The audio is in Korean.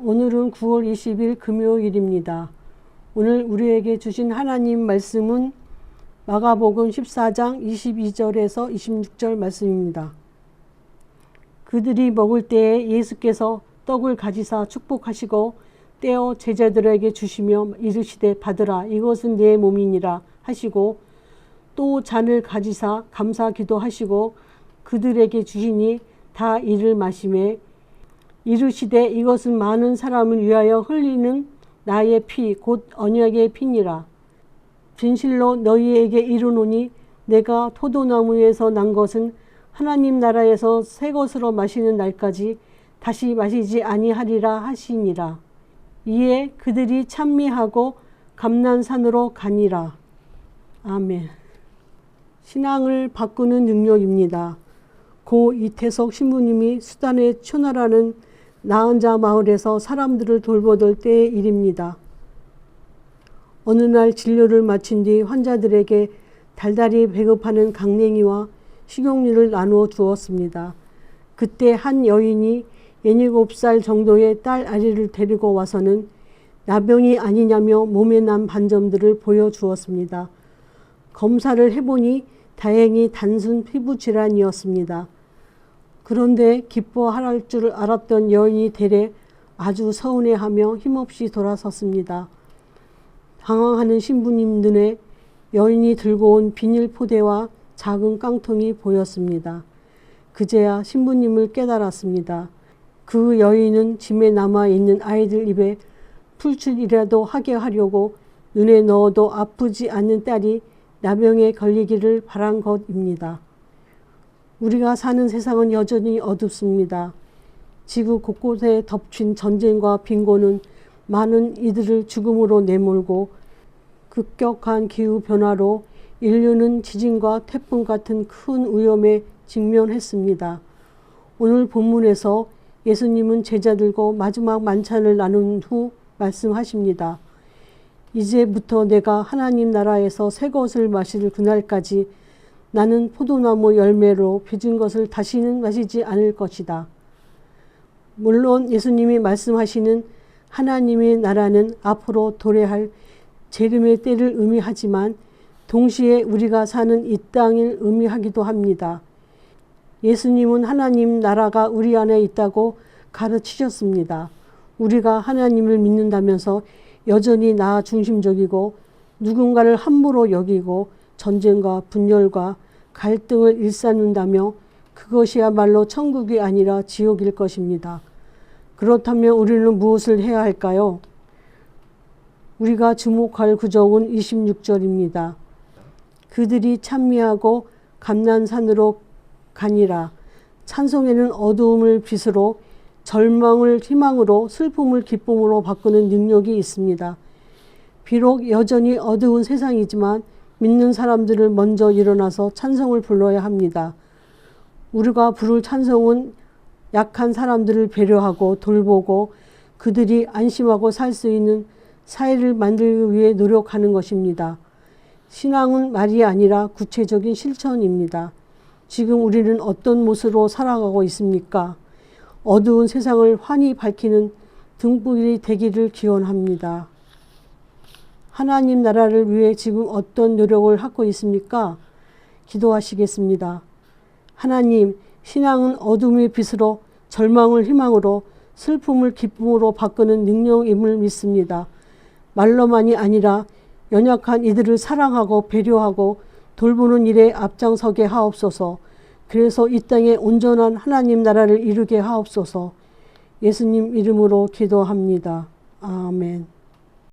오늘은 9월 20일 금요일입니다. 오늘 우리에게 주신 하나님 말씀은 마가복음 14장 22절에서 26절 말씀입니다. 그들이 먹을 때에 예수께서 떡을 가지사 축복하시고 떼어 제자들에게 주시며 이르시되 받으라 이것은 내 몸이니라 하시고 또 잔을 가지사 감사 기도하시고 그들에게 주시니 다 이를 마시매 이르시되 이것은 많은 사람을 위하여 흘리는 나의 피 곧 언약의 피니라. 진실로 너희에게 이르노니 내가 포도나무에서 난 것은 하나님 나라에서 새 것으로 마시는 날까지 다시 마시지 아니하리라 하시니라. 이에 그들이 찬미하고 감난산으로 가니라. 아멘. 신앙을 바꾸는 능력입니다. 고 이태석 신부님이 수단의 천하라는 나은자 마을에서 사람들을 돌보던 때의 일입니다. 어느 날 진료를 마친 뒤 환자들에게 달달이 배급하는 강냉이와 식용유를 나누어 주었습니다. 그때 한 여인이 67살 정도의 딸 아리를 데리고 와서는 나병이 아니냐며 몸에 난 반점들을 보여주었습니다. 검사를 해보니 다행히 단순 피부 질환이었습니다. 그런데 기뻐할 줄 알았던 여인이 대래 아주 서운해하며 힘없이 돌아섰습니다. 당황하는 신부님 눈에 여인이 들고 온 비닐 포대와 작은 깡통이 보였습니다. 그제야 신부님을 깨달았습니다. 그 여인은 짐에 남아 있는 아이들 입에 풀칠이라도 하게 하려고 눈에 넣어도 아프지 않는 딸이 나병에 걸리기를 바란 것입니다. 우리가 사는 세상은 여전히 어둡습니다. 지구 곳곳에 덮친 전쟁과 빈곤은 많은 이들을 죽음으로 내몰고 급격한 기후 변화로 인류는 지진과 태풍 같은 큰 위험에 직면했습니다. 오늘 본문에서 예수님은 제자들과 마지막 만찬을 나눈 후 말씀하십니다. 이제부터 내가 하나님 나라에서 새 것을 마실 그날까지 나는 포도나무 열매로 빚은 것을 다시는 마시지 않을 것이다. 물론 예수님이 말씀하시는 하나님의 나라는 앞으로 도래할 재림의 때를 의미하지만 동시에 우리가 사는 이 땅을 의미하기도 합니다. 예수님은 하나님 나라가 우리 안에 있다고 가르치셨습니다. 우리가 하나님을 믿는다면서 여전히 나 중심적이고 누군가를 함부로 여기고 전쟁과 분열과 갈등을 일삼는다며 그것이야말로 천국이 아니라 지옥일 것입니다. 그렇다면 우리는 무엇을 해야 할까요? 우리가 주목할 구절은 26절입니다. 그들이 찬미하고 감난산으로 가니라. 찬송에는 어두움을 빛으로 절망을 희망으로 슬픔을 기쁨으로 바꾸는 능력이 있습니다. 비록 여전히 어두운 세상이지만 믿는 사람들을 먼저 일어나서 찬송을 불러야 합니다. 우리가 부를 찬송은 약한 사람들을 배려하고 돌보고 그들이 안심하고 살 수 있는 사회를 만들기 위해 노력하는 것입니다. 신앙은 말이 아니라 구체적인 실천입니다. 지금 우리는 어떤 모습으로 살아가고 있습니까? 어두운 세상을 환히 밝히는 등불이 되기를 기원합니다. 하나님 나라를 위해 지금 어떤 노력을 하고 있습니까? 기도하시겠습니다. 하나님, 신앙은 어둠의 빛으로 절망을 희망으로 슬픔을 기쁨으로 바꾸는 능력임을 믿습니다. 말로만이 아니라 연약한 이들을 사랑하고 배려하고 돌보는 일에 앞장서게 하옵소서. 그래서 이 땅에 온전한 하나님 나라를 이루게 하옵소서. 예수님 이름으로 기도합니다. 아멘.